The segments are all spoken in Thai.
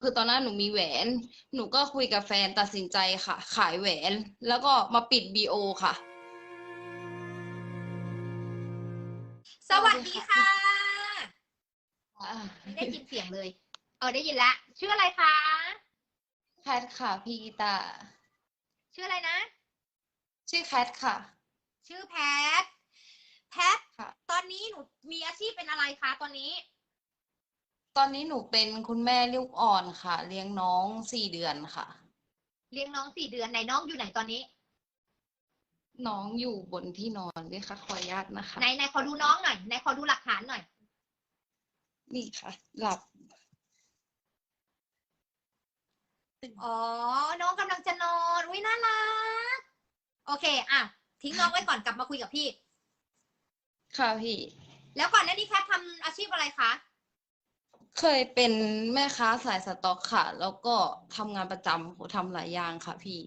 คือตอนนั้นหนูมีแหวน หนูก็คุยกับแฟนตัดสินใจค่ะ ขายแหวน แล้วก็มาปิดบีโอค่ะ สวัสดีค่ะอ่าไม่ได้ยินเสียงเลย เออได้ยินละชื่ออะไรคะแคทค่ะพี่กีตาร์ชื่ออะไรนะ ชื่อแคทค่ะ ชื่อแพท แพท ค่ะ ตอนนี้หนูมีอาชีพเป็นอะไรคะตอนนี้ ตอนนี้หนูเป็นคุณแม่ลูกอ่อนค่ะ เลี้ยงน้องสี่เดือนค่ะ เลี้ยงน้องสี่เดือนไหนน้องอยู่ไหนตอนนี้ น้องอยู่บนที่นอนด้วยค่ะ ขออนุญาตนะคะไหนไหนขอดูน้องหน่อยไหนขอดูหลักฐานหน่อย นี่ค่ะ หลับ อ๋อ น้องกำลังจะนอนอุ้ยน่ารัก โอเค อะ ทิ้งน้องไว้ก่อนกลับมาคุยกับพี่ ค่ะพี่ แล้วก่อนหน้านี้แคททำอาชีพอะไรคะ เคยเป็นแม่ค้าสายสต็อกค่ะ แล้วก็ทำงานประจำโหทำหลายอย่างค่ะพี่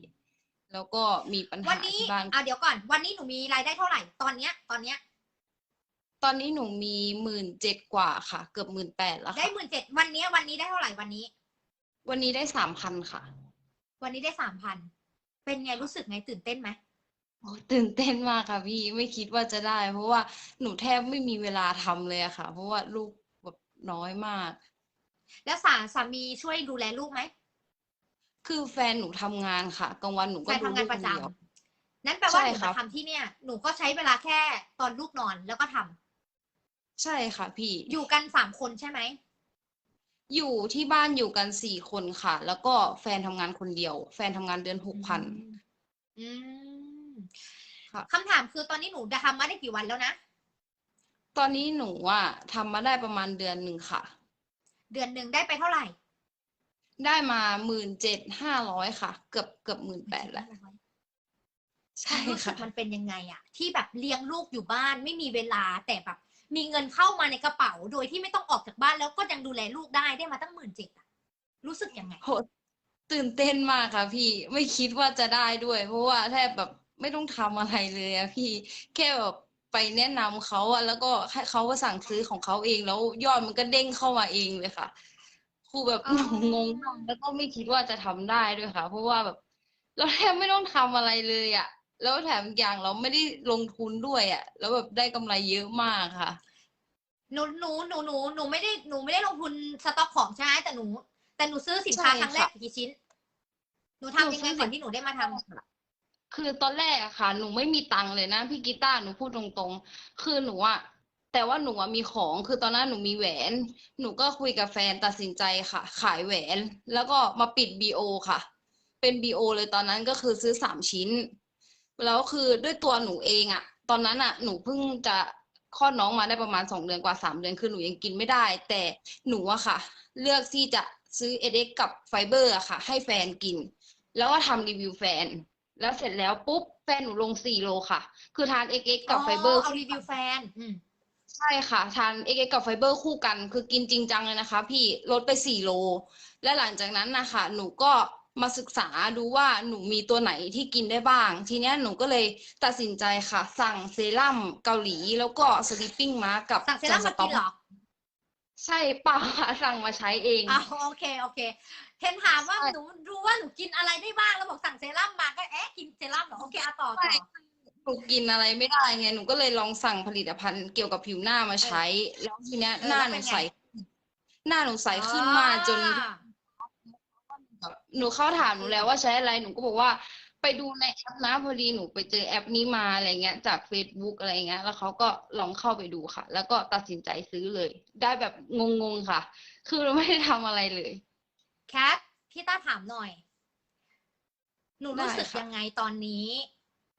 แล้วก็มีปัญวัหานนี้ที่บ้านอะเดี๋ยวก่อน วันนี้หนูมีรายได้เท่าไหร่ตอนเนี้ย ตอนเนี้ย ตอนนี้หนูมีหมื่นเจ็ดกว่าค่ะ เกือบหมื่นแปดแล้วได้ค่ะ หมื่นเจ็ดวันเนี้ยวันนี้ได้เท่าไหร่วันนี้ วันนี้ได้สามพันค่ะวันนี้ได้สามพันเป็นไงรู้สึกไงตื่นเต้นไหมโอ้ตื่นเต้นมากค่ะพี่ไม่คิดว่าจะได้ เพราะว่าหนูแทบไม่มีเวลาทำเลยอะค่ะ เพราะว่าลูกแบบ น้อยมาก แล้วสาสามีช่วยดูแลลูกไหมคือแฟนหนูทำงานค่ะกลางวันหนูแฟก็นดูทำลูงานกปคระนจำเดียวนั้นแปลว่าใช่หนูครัมาบ ทำที่เนี่ย หนูก็ใช้เวลาแค่ตอนลูกนอนแล้วก็ทำใช่ค่ะ พี่ อยู่กันสามคนใช่ไหม อยู่ที่บ้านอยู่กันสี่คนค่ะ แล้วก็แฟนทำงานคนเดียว แฟนทำงานเดือนหกพัน อืมค่ะ คำถามคือตอนนี้หนูจะทำมาได้กี่วันแล้วนะ ตอนนี้หนูอะทำมาได้ประมาณเดือนหนึ่งค่ะ เดือนหนึ่งได้ไปเท่าไหร่ ได้มาหมื่นเจ็ดห้าร้อยค่ะ เกือบเกือบหมื่นแปดแล้ว ใช่ความรู้สึค่ะ กมันเป็นยังไงอะที่แบบเลี้ยงลูกอยู่บ้านไม่มีเวลาแต่แบบ มีเงินเข้ามาในกระเป๋าโดยที่ไม่ต้องออกจากบ้านแล้วก็ยังดูแลลูกได้ได้มาตั้งหมื่นเจ็ดอะรู้สึกยังไง โหตื่นเต้นมากค่ะพี่ไม่คิดว่าจะได้ด้วย เพราะว่าแทบแบบไม่ต้องทำอะไรเลยอะพี่แค่แบบ ไปแนะนำเขาอะแล้วก็ให้เขาก็สั่งซื้อของเขาเองแล้วยอดมันก็เด้งเข้ามาเองเลยค่ะครูแบบอ๋อหนูงงมากแล้วก็ไม่คิดว่าจะทำได้ด้วยค่ะ เพราะว่าแบบเราแทบไม่ต้องทำอะไรเลยอะแล้วแถมอีกอย่างเราไม่ได้ลงทุนด้วยอะแล้วแบบได้กำไรเยอะมากค่ะหนูหนูหนูหนูหนูไม่ได้หนูไม่ได้ลงทุนสต็อกของใช่ไหมแต่หนู แต่หนูซื้อสินค้าใช่ครั้งแรกค่ะกี่ชิ้น หนูทำยังไงหนูซื้อก่อนที่หนูได้มาทำ คือตอนแรกอะค่ะ หนูไม่มีตังค์เลยนะพี่กีตาร์หนูพูดตรงๆ คือหนูอะแต่ว่าหนูอะมีของคือตอนนั้นหนูมีแหวน หนูก็คุยกับแฟนตัดสินใจค่ะ ขายแหวน แล้วก็มาปิดบีโอค่ะ เป็นบีโอเลยตอนนั้นก็คือซื้อสามชิ้น แล้วคือด้วยตัวหนูเองอะตอนนั้นอะหนูเพิ่งจะคลอดน้องมาได้ประมาณสองเดือนกว่าสามเดือนคือหนูยังกินไม่ได้ แต่หนูอะค่ะ เลือกที่จะซื้อเอเด็กกับไฟเบอร์อะค่ะ ให้แฟนกิน แล้วก็ทำรีวิวแฟน แล้วเสร็จแล้วปุ๊บแฟนหนูลงสี่โลค่ะ คือทานเอ็กเอ็กกับไฟเบอร์ เอารีวิวแฟน อืมใช่ค่ะ ทานเอ็กเอ็กกับไฟเบอร์คู่กัน คือกินจริงจังเลยนะคะ พี่ลดไปสี่โล และหลังจากนั้นนะคะหนูก็มาศึกษาดูว่าหนูมีตัวไหนที่กินได้บ้าง ทีเนี้ยหนูก็เลยตัดสินใจค่ะ สั่งเซรั่มเกาหลีแล้วก็สลิปปิ้งมากับสั่งเซรั่มมากินเหรอ ใช่เปล่าค่ะสั่งมาใช้เองอ้าวโอเคโอเค เห็นถามว่าใช่ หนูรู้ว่าหนูกินอะไรได้บ้างแล้วบอกสั่งเซรั่มมาก็เอ๊ะกินเซรั่มเหรอโอเคเอาต่อต่อ หนูกินอะไรไม่ได้ไงหนูก็เลยลองสั่งผลิตภัณฑ์เกี่ยวกับผิวหน้ามาใช้ แล้วทีเนี้ยเออหน้าแล้วหเป็นูนไง ใสหน้าหนูใสขึ้นมากจน อ่า หนูเข้าถามหนูแล้วว่าใช้อะไรหนูก็บอกว่า ไปดูในแอปนะพอดีหนูไปเจอแอปนี้มาอะไรเงี้ย จาก Facebook อะไรเงี้ย แล้วเขาก็ลองเข้าไปดูค่ะ แล้วก็ตัดสินใจซื้อเลย ได้แบบงงๆค่ะ คือไม่ได้ทำอะไรเลยแคทพี่ต้าถามหน่อย หนูรู้สึกได้ค่ะยังไงตอนนี้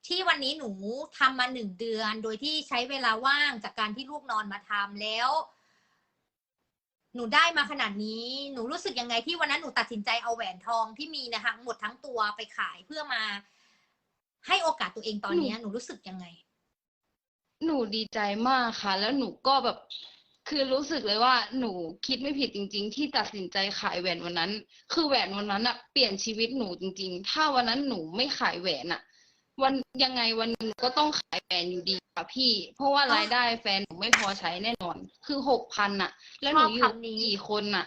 ที่วันนี้หนูทำมาหนึ่งเดือน โดยที่ใช้เวลาว่างจากการที่ลูกนอนมาทำแล้ว หนูได้มาขนาดนี้ หนูรู้สึกยังไงที่วันนั้นหนูตัดสินใจเอาแหวนทองที่มีนะคะหมดทั้งตัวไปขายเพื่อมา ให้โอกาสตัวเองตอนนี้หนูรู้สึกยังไง หนูดีใจมากค่ะ แล้วหนูก็แบบคือรู้สึกเลยว่าหนูคิดไม่ผิดจริง ๆ ที่ตัดสินใจขายแหวนวันนั้น คือแหวนวันนั้นอะเปลี่ยนชีวิตหนูจริง ๆ ถ้าวันนั้นหนูไม่ขายแหวนอะ วันยังไงวันหนึงก็ต้องขายแหวนอยู่ดีค่ะพี่ เพราะว่าอ๋อรายได้แฟนหนูไม่พอใช้แน่นอน คือหกพันอะแล้วหนูอชยู่อบคำนี้ กี่คนอะ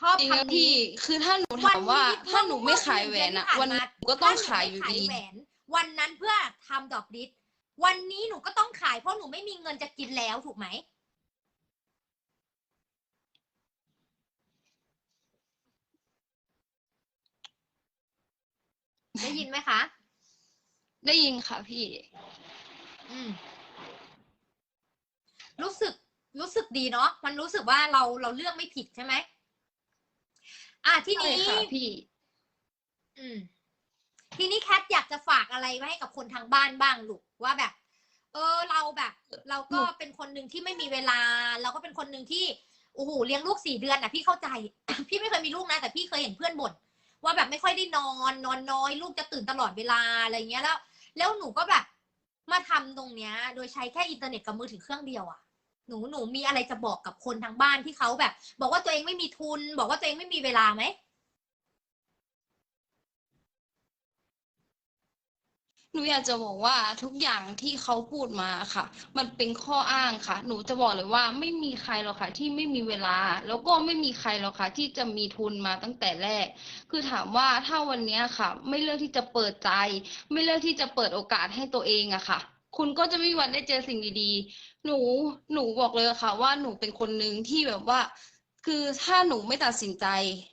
ชอบจริงคำนะนี้ พี่ คือถ้าหนูถามว่าถ้าหนูไม่ขายแหวนอะวันนี้หนูก็ต้องขายอยู่ถ้หนูดีไม่ขายแหวนวันนั้นเพื่อทำดอกดิสวันนี้หนูก็ต้องขายเพราะหนูไม่มีเงินจะกินแล้วถูกไหม ได้ยินไหมคะ ได้ยินค่ะพี่ อืม รู้สึกรู้สึกดีเนาะมันรู้สึกว่าเราเราเลือกไม่ผิดใช่ไหมอะทีใช่นี้ค่ะพี่ อืม ทีนี้แคทอยากจะฝากอะไรไว้ให้กับคนทางบ้านบ้างลูกว่าแบบ เออ เราแบบ เราก็หนูเป็นคนหนึ่งที่ไม่มีเวลา เราก็เป็นคนหนึ่งที่โอ้โหเลี้ยงลูกสี่เดือนอะพี่เข้าใจ พี่ไม่เคยมีลูกนะแต่พี่เคยเห็นเพื่อนบ่น ว่าแบบไม่ค่อยได้นอนนอนน้อย ลูกจะตื่นตลอดเวลาอะไรเงี้ยแล้ว แล้วหนูก็แบบมาทำตรงเนี้ย โดยใช้แค่อินเทอร์เน็ตกับมือถือเครื่องเดียวอะหนูหนูมีอะไรจะบอกกับคนทางบ้านที่เขาแบบ บอกว่าตัวเองไม่มีทุน บอกว่าตัวเองไม่มีเวลาไหม หนูอยากจะบอกว่าทุกอย่างที่เขาพูดมาค่ะ มันเป็นข้ออ้างค่ะ หนูจะบอกเลยว่าไม่มีใครหรอกค่ะ ที่ไม่มีเวลา แล้วก็ไม่มีใครหรอกค่ะ ที่จะมีทุนมาตั้งแต่แรก คือถามว่าถ้าวันนี้ค่ะ ไม่เลือกที่จะเปิดใจ ไม่เลือกที่จะเปิดโอกาสให้ตัวเองอะค่ะ คุณก็จะไม่มีวันได้เจอสิ่งดีๆ หนูหนูบอกเลยค่ะ ว่าหนูเป็นคนหนึ่งที่แบบว่า คือถ้าหนูไม่ตัดสินใจ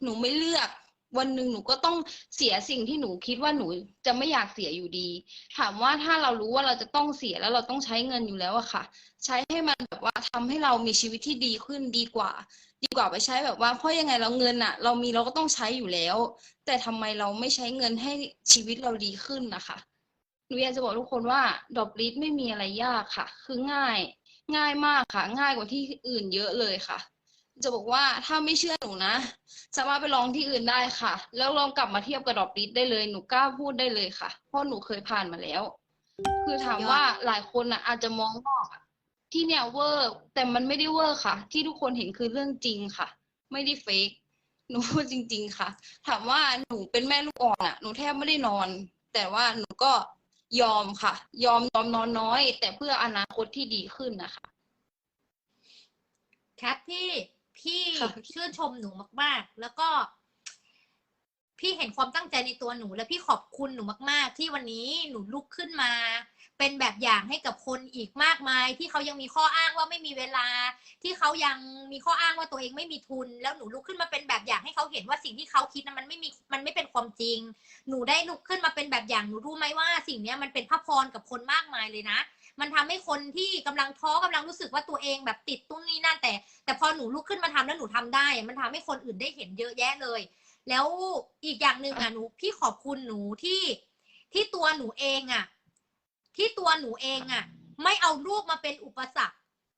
หนูไม่เลือก วันหนึ่งหนูก็ต้องเสียสิ่งที่หนูคิดว่าหนูจะไม่อยากเสียอยู่ดี ถามว่าถ้าเรารู้ว่าเราจะต้องเสียแล้วเราต้องใช้เงินอยู่แล้วอะค่ะ ใช้ให้มันแบบว่าทำให้เรามีชีวิตที่ดีขึ้นดีกว่า ดีกว่าไปใช้แบบว่าเพราะยังไงเราเงินอะเรามีเราก็ต้องใช้อยู่แล้ว แต่ทำไมเราไม่ใช้เงินให้ชีวิตเราดีขึ้นนะคะหนูอยากจะบอกทุกคนว่าดอกลิสไม่มีอะไรยากค่ะ คือง่าย ง่ายมากค่ะ ง่ายกว่าที่อื่นเยอะเลยค่ะ จะบอกว่าถ้าไม่เชื่อหนูนะ สามารถไปลองที่อื่นได้ค่ะ แล้วลองกลับมาเทียบกับดอกลิสได้เลยหนูกล้าพูดได้เลยค่ะ เพราะหนูเคยผ่านมาแล้ว คือถามว่าหลายคนอะอาจจะมองว่าที่เนี่ยเวอร์แต่มันไม่ได้เวอร์ค่ะ ที่ทุกคนเห็นคือเรื่องจริงค่ะ ไม่ได้เฟกหนูพูดจริง ๆ ค่ะ ถามว่าหนูเป็นแม่ลูกอ่อนอะหนูแทบไม่ได้นอน แต่ว่าหนูก็ยอมค่ะ ยอมยอมนอนน้อย แต่เพื่ออนาคตที่ดีขึ้นนะคะแคทพี่ พี่ชื่นชมหนูมาก ๆ แล้วก็ พี่เห็นความตั้งใจในตัวหนู และพี่ขอบคุณหนูมาก ๆ ที่วันนี้หนูลุกขึ้นมา เป็นแบบอย่างให้กับคนอีกมากมาย ที่เขายังมีข้ออ้างว่าไม่มีเวลา ที่เขายังมีข้ออ้างว่าตัวเองไม่มีทุน แล้วหนูลุกขึ้นมาเป็นแบบอย่างให้เขาเห็นว่าสิ่งที่เขาคิดนะมันไม่มีมันไม่เป็นความจริง หนูได้ลุกขึ้นมาเป็นแบบอย่างหนูรู้ไหมว่า สิ่งนี้มันเป็นพระพรกับคนมากมายเลยนะ มันทำให้คนที่กำลังท้อกำลังรู้สึกว่าตัวเองแบบติดตุ้นนี่นั่นแต่ แต่พอหนูลุกขึ้นมาทำแล้วหนูทำได้อะมันทำให้คนอื่นได้เห็นเยอะแยะเลย แล้วอีกอย่างหนึ่งอะหนูพี่ขอบคุณหนูที่ที่ตัวหนูเองอะ ที่ตัวหนูเองอะ ไม่เอาลูกมาเป็นอุปสรรค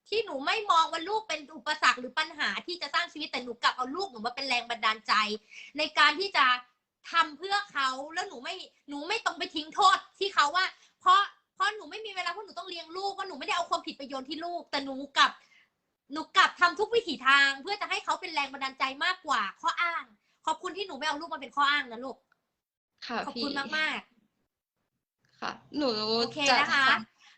ที่หนูไม่มองว่าลูกเป็นอุปสรรคหรือปัญหาที่จะสร้างชีวิตแต่หนูกลับเอาลูกหนูมาเป็นแรงบันดาลใจ ในการที่จะทำเพื่อเขาแล้วหนูไม่หนูไม่ต้องไปทิ้งโทษที่เขาว่า เพราะ ลี้ยงลูกว่าหนูไม่ได้เอาความผิดไปโยนที่ลูก แต่หนูกลับ หนูกลับทำทุกวิถีทาง เพื่อจะให้เขาเป็นแรงบันดาลใจมากกว่าข้ออ้าง ขอบคุณที่หนูไม่เอาลูกมาเป็นข้ออ้างนะลูกค่ะขอบพี่คุณมากมากค่ะ หนูๆโอเคจะนะคะท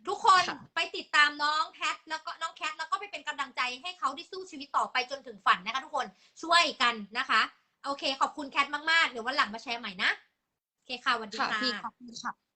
ทุกคนค่ะไปติดตามน้องแพทแล้วก็น้องแคทแล้วก็ไปเป็นกำลังใจให้เขาได้สู้ชีวิตต่อไปจนถึงฝันนะคะทุกคนช่วยกันนะคะ โอเค ขอบคุณแคทมากๆเดี๋ยววันหลังมาแชร์ใหม่นะโอเคค่ะสวัสำดีค่ะค่ะพี่ขอบคุณค่ะ